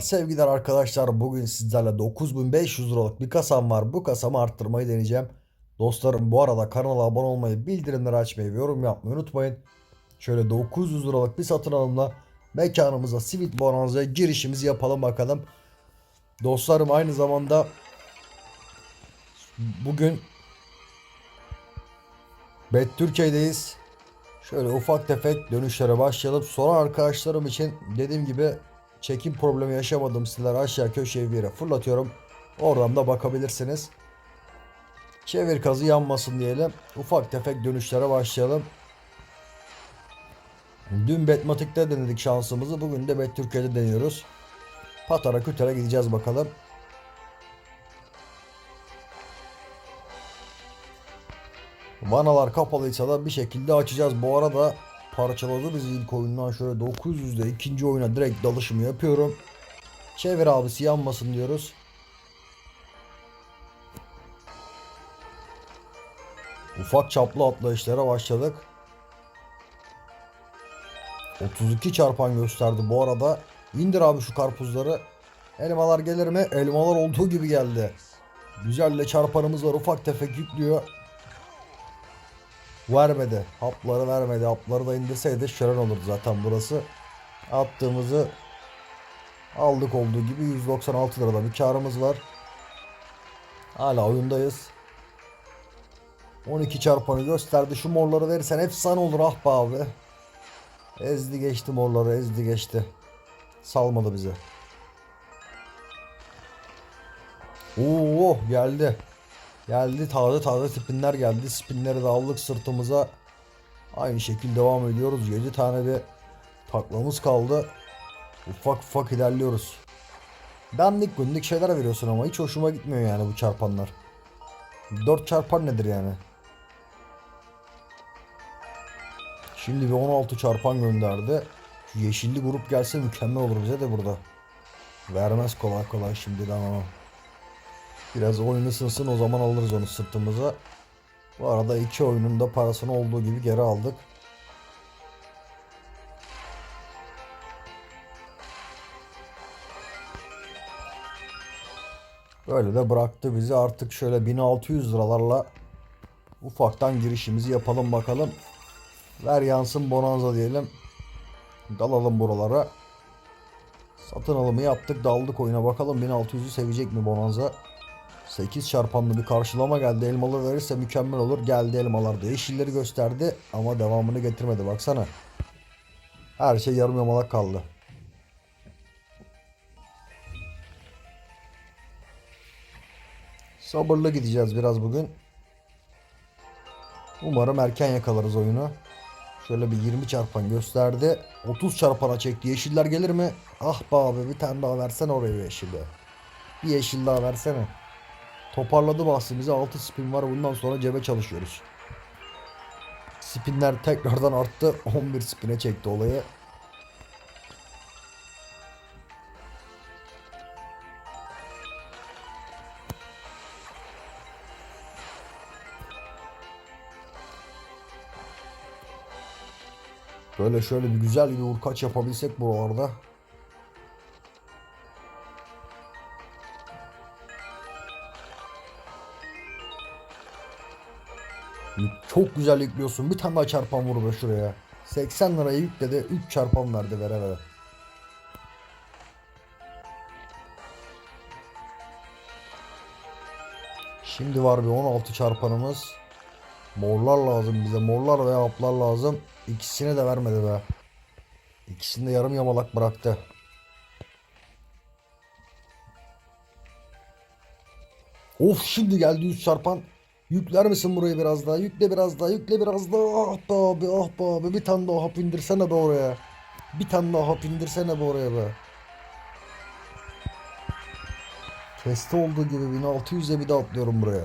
Sevgiler arkadaşlar bugün sizlerle 9500 liralık bir kasam var. Bu kasamı arttırmayı deneyeceğim. Dostlarım bu arada kanala abone olmayı, bildirimleri açmayı ve yorum yapmayı unutmayın. Şöyle 900 liralık bir satın alımla mekanımıza Sweet Bonanza'ya girişimizi yapalım bakalım. Dostlarım aynı zamanda bugün Bet Türkiye'deyiz. Şöyle ufak tefek dönüşlere başlayalım. Sonra arkadaşlarım için dediğim gibi çekim problemi yaşamadığım siteleri aşağı köşeye bir yere fırlatıyorum. Oradan da bakabilirsiniz. Çevir kazı yanmasın diyelim. Ufak tefek dönüşlere başlayalım. Dün Betmatik'te denedik şansımızı. Bugün de Bet Türkiye'de deniyoruz. Patara kütere gideceğiz bakalım. Vanalar kapalıysa da bir şekilde açacağız. Bu arada parçaladı bizi ilk oyundan şöyle 900'de ikinci oyuna direkt dalışımı yapıyorum. Çevir abisi yanmasın diyoruz. Ufak çaplı atlayışlara başladık. 32 çarpan gösterdi bu arada. İndir abi şu karpuzları. Elmalar gelir mi? Elmalar olduğu gibi geldi. Güzelle çarpanımız var ufak tefek yüklüyor. Vermedi. Hapları vermedi. Hapları da indirseydi şölen olurdu zaten burası. Attığımızı aldık olduğu gibi 196 lirada bir karımız var. Hala oyundayız. 12 çarpanı gösterdi. Şu morları verirsen efsane olur ah be abi. Ezdi geçti morları ezdi geçti. Salmadı bizi. Oo geldi. Geldi taze taze spinler geldi. Spinleri de aldık sırtımıza. Aynı şekilde devam ediyoruz. 7 tane bir taklamız kaldı. Ufak ufak ilerliyoruz. Dandik günlük şeyler veriyorsun ama hiç hoşuma gitmiyor yani bu çarpanlar. 4 çarpan nedir yani? Şimdi bir 16 çarpan gönderdi. Şu yeşilli grup gelse mükemmel olur bize de burada. Vermez kolay kolay şimdiden ama. Biraz oyun ısınsın o zaman alırız onu sırtımıza. Bu arada iki oyunun da parasını olduğu gibi geri aldık. Böyle de bıraktı bizi artık şöyle 1600 liralarla ufaktan girişimizi yapalım bakalım. Ver yansın bonanza diyelim. Dalalım buralara. Satın alımı yaptık daldık oyuna bakalım 1600'ü sevecek mi bonanza. 8 çarpanlı bir karşılama geldi. Elmalı verirse mükemmel olur. Geldi elmalar da yeşilleri gösterdi ama devamını getirmedi baksana. Her şey yarım yamalak kaldı. Sabırlı gideceğiz biraz bugün. Umarım erken yakalarız oyunu. Şöyle bir 20 çarpan gösterdi. 30 çarpana çekti. Yeşiller gelir mi? Ah be abi bir tane daha versene oraya bir yeşilli. Bir yeşil daha versene. Toparladı bahsimizi 6 spin var bundan sonra cebe çalışıyoruz. Spinler tekrardan arttı 11 spine çekti olayı. Böyle şöyle bir güzel bir vurkaç yapabilsek buralarda. Çok güzel yüklüyorsun. Bir tane daha çarpan vur be şuraya. 80 liraya yükledi. 3 çarpan verdi vere vere. Şimdi var bir 16 çarpanımız. Morlar lazım bize. Morlar veya haplar lazım. İkisini de vermedi be. İkisini de yarım yamalak bıraktı. Of şimdi geldi 100 çarpan. Yükler misin burayı biraz daha? Yükle biraz daha, yükle biraz daha. Ah be abi, ah be abi. Bir tane daha hap indirsene be oraya. Bir tane daha hap indirsene be oraya be. Testi olduğu gibi 1600'e bir de atlıyorum buraya.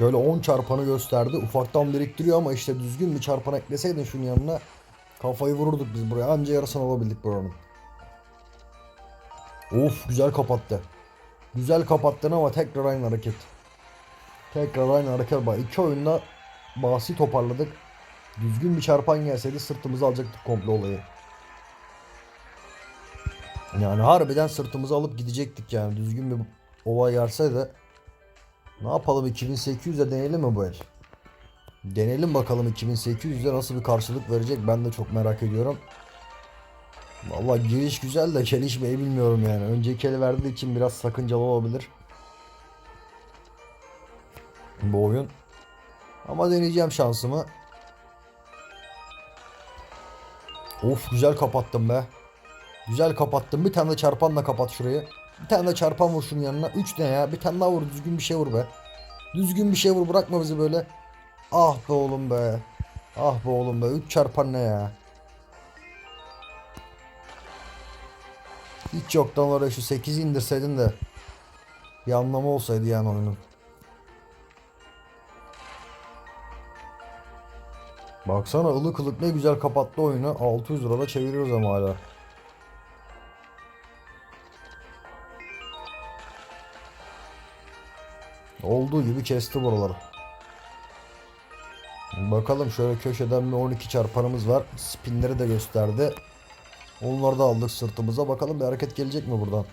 Şöyle 10 çarpanı gösterdi. Ufaktan biriktiriyor ama işte düzgün bir çarpan ekleseydin şunun yanına kafayı vururduk biz buraya. Anca yarısını alabildik buranın. Of güzel kapattı. Güzel kapattın ama tekrar aynı hareket. Tekrar aynı hareket var. İki oyunda bahsi toparladık. Düzgün bir çarpan gelseydi sırtımızı alacaktık komple olayı. Yani harbiden sırtımızı alıp gidecektik yani. Düzgün bir olay gelseydi. Ne yapalım 2800'e deneyelim mi bu el? Deneyelim bakalım 2800'e nasıl bir karşılık verecek ben de çok merak ediyorum. Vallahi giriş güzel de gelişmeyi bilmiyorum yani. Önceki eli verdiği için biraz sakıncalı olabilir. Bu oyun. Ama deneyeceğim şansımı. Of güzel kapattım be. Güzel kapattım. Bir tane de çarpanla kapat şurayı. Bir tane de çarpan vur şunun yanına. 3 ne ya? Bir tane daha vur. Düzgün bir şey vur be. Düzgün bir şey vur. Bırakma bizi böyle. Ah be oğlum be. Ah be oğlum be. 3 çarpan ne ya? Hiç yoktan oraya şu 8'i indirseydin de bir anlamı olsaydı yani oyunun. Baksana ılık ılık ne güzel kapattı oyunu. 600 lirada çeviriyoruz ama hala. Olduğu gibi kesti buraları. Bakalım şöyle köşeden bir 12 çarpanımız var. Spinleri de gösterdi. Onları da aldık sırtımıza. Bakalım bir hareket gelecek mi buradan?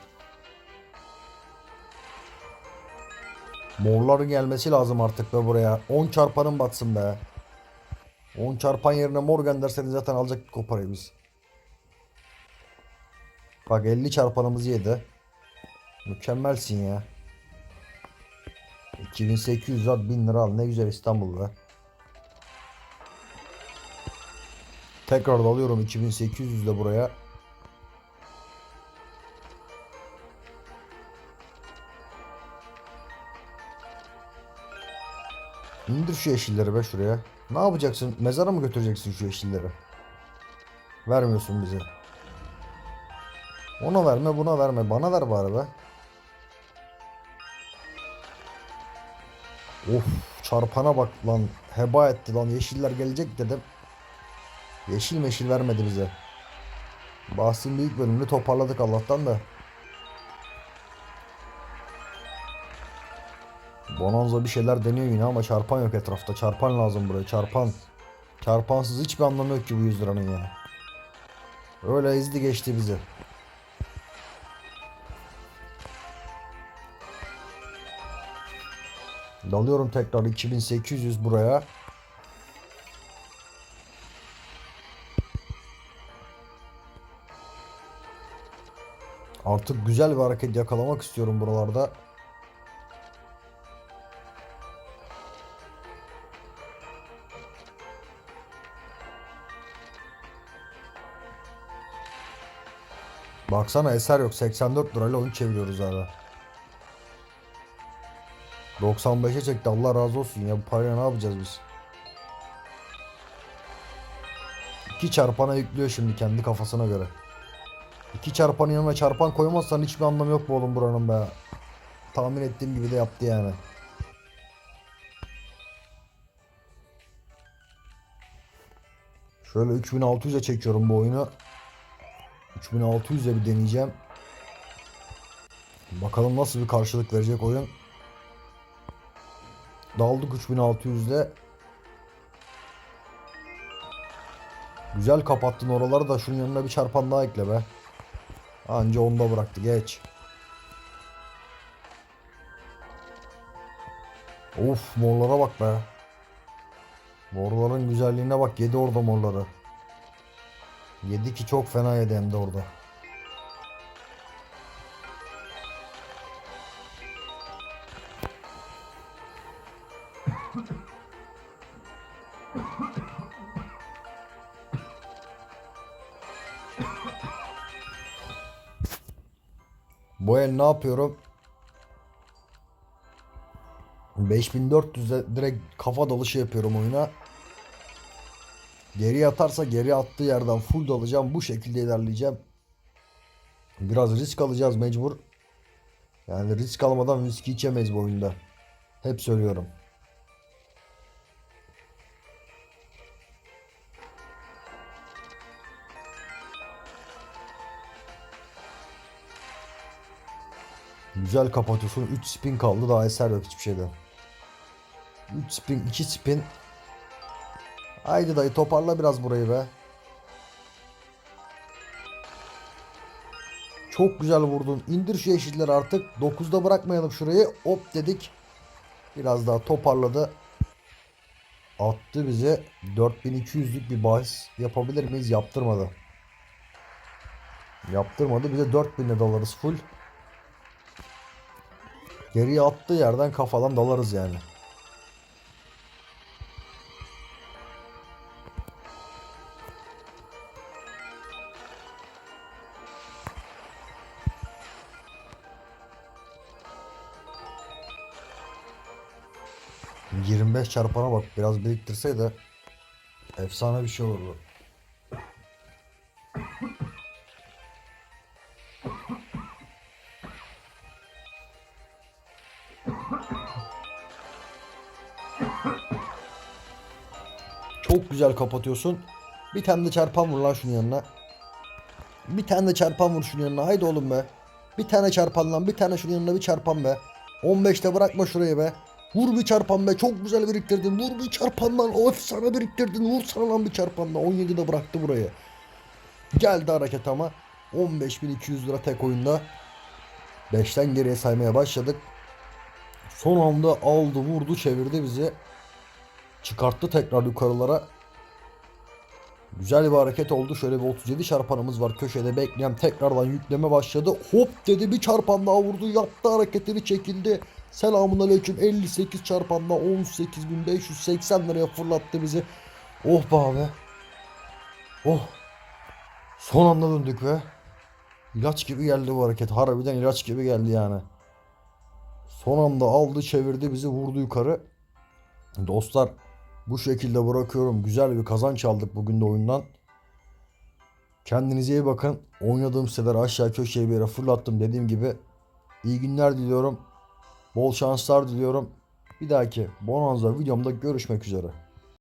Morların gelmesi lazım artık be buraya. 10 çarpanın batsın be. 10 çarpan yerine mor gönderseniz zaten alacaktık o parayı biz. Bak 50 çarpanımızı yedi. Mükemmelsin ya. 2800 at 1000 lira al. Ne güzel İstanbul be. Tekrar alıyorum 2800 de buraya. İndir şu yeşilleri be şuraya. Ne yapacaksın? Mezara mı götüreceksin şu yeşilleri? Vermiyorsun bize. Ona verme buna verme. Bana ver bari be. Of çarpana bak lan. Heba etti lan. Yeşiller gelecek dedim. Yeşil meşil vermedi bize. Bahsin büyük bölümünü toparladık Allah'tan da. Bonanza bir şeyler deniyor yine ama çarpan yok etrafta. Çarpan lazım buraya. Çarpan. Çarpansız hiçbir anlamı yok ki bu 100 liranın ya. Öyle izdi geçti bizi. Dalıyorum tekrar 2800 buraya. Artık güzel bir hareket yakalamak istiyorum buralarda. Baksana eser yok. 84 lirayla oyun çeviriyoruz hala. 95'e çekti. Allah razı olsun ya. Bu parayla ne yapacağız biz? İki çarpana yüklüyor şimdi kendi kafasına göre. İki çarpanın yanına çarpan koymazsan hiçbir anlamı yok bu oğlum buranın be. Tahmin ettiğim gibi de yaptı yani. Şöyle 3600'e çekiyorum bu oyunu. 3600'e bir deneyeceğim. Bakalım nasıl bir karşılık verecek oyun. Daldık 3600'de. Güzel kapattın oraları da şunun yanına bir çarpan daha ekle be. Anca onda bıraktı geç. Of morlara bak be. Morların güzelliğine bak yedi orada morları. Yedi ki çok fena yedi hem de orada. Bu el ne yapıyorum? 5400'e direkt kafa dalışı yapıyorum oyuna. Geriye atarsa geri attığı yerden full alacağım. Bu şekilde ilerleyeceğim. Biraz risk alacağız mecbur. Yani risk almadan viski içemeyiz bu oyunda. Hep söylüyorum. Güzel kapatıyorsun. 3 spin kaldı. Daha eser yok hiçbir şeyden. 3 spin, 2 spin. Haydi dayı toparla biraz burayı be. Çok güzel vurdun. İndir şu yeşilleri artık. 9'da bırakmayalım şurayı. Hop dedik. Biraz daha toparladı. Attı bize 4200'lük bir bahis yapabilir miyiz? Yaptırmadı. Yaptırmadı. Bize 4000'e dalarız full. Geriye attığı yerden kafadan dalarız yani. ...25 çarpana bak biraz biriktirseydi... ...efsane bir şey olurdu. Güzel kapatıyorsun. Bir tane de çarpan vur lan şunun yanına. Bir tane de çarpan vur şunun yanına. Haydi oğlum be. Bir tane çarpan lan. Bir tane şunun yanına bir çarpan be. 15'te bırakma şurayı be. Vur bir çarpan be. Çok güzel biriktirdin. Vur bir çarpan lan. Of sana biriktirdin. Vur sana lan bir çarpan da. 17'de bıraktı burayı. Geldi hareket ama. 15.200 lira tek oyunda. 5'ten geriye saymaya başladık. Son anda aldı vurdu çevirdi bizi. Çıkarttı tekrar yukarılara. Güzel bir hareket oldu. Şöyle bir 37 çarpanımız var köşede bekleyen tekrardan yükleme başladı. Hop dedi bir çarpan daha vurdu. Yaptı hareketini çekildi. Selamun aleyküm 58 çarpanla 18.580 liraya fırlattı bizi. Oh be abi. Oh. Son anda döndük ve ilaç gibi geldi bu hareket. Harbiden ilaç gibi geldi yani. Son anda aldı çevirdi bizi vurdu yukarı. Dostlar bu şekilde bırakıyorum. Güzel bir kazanç aldık bugün de oyundan. Kendinize iyi bakın. Oynadığım siteleri aşağı köşeye bir yere fırlattım dediğim gibi. İyi günler diliyorum. Bol şanslar diliyorum. Bir dahaki Bonanza videomda görüşmek üzere.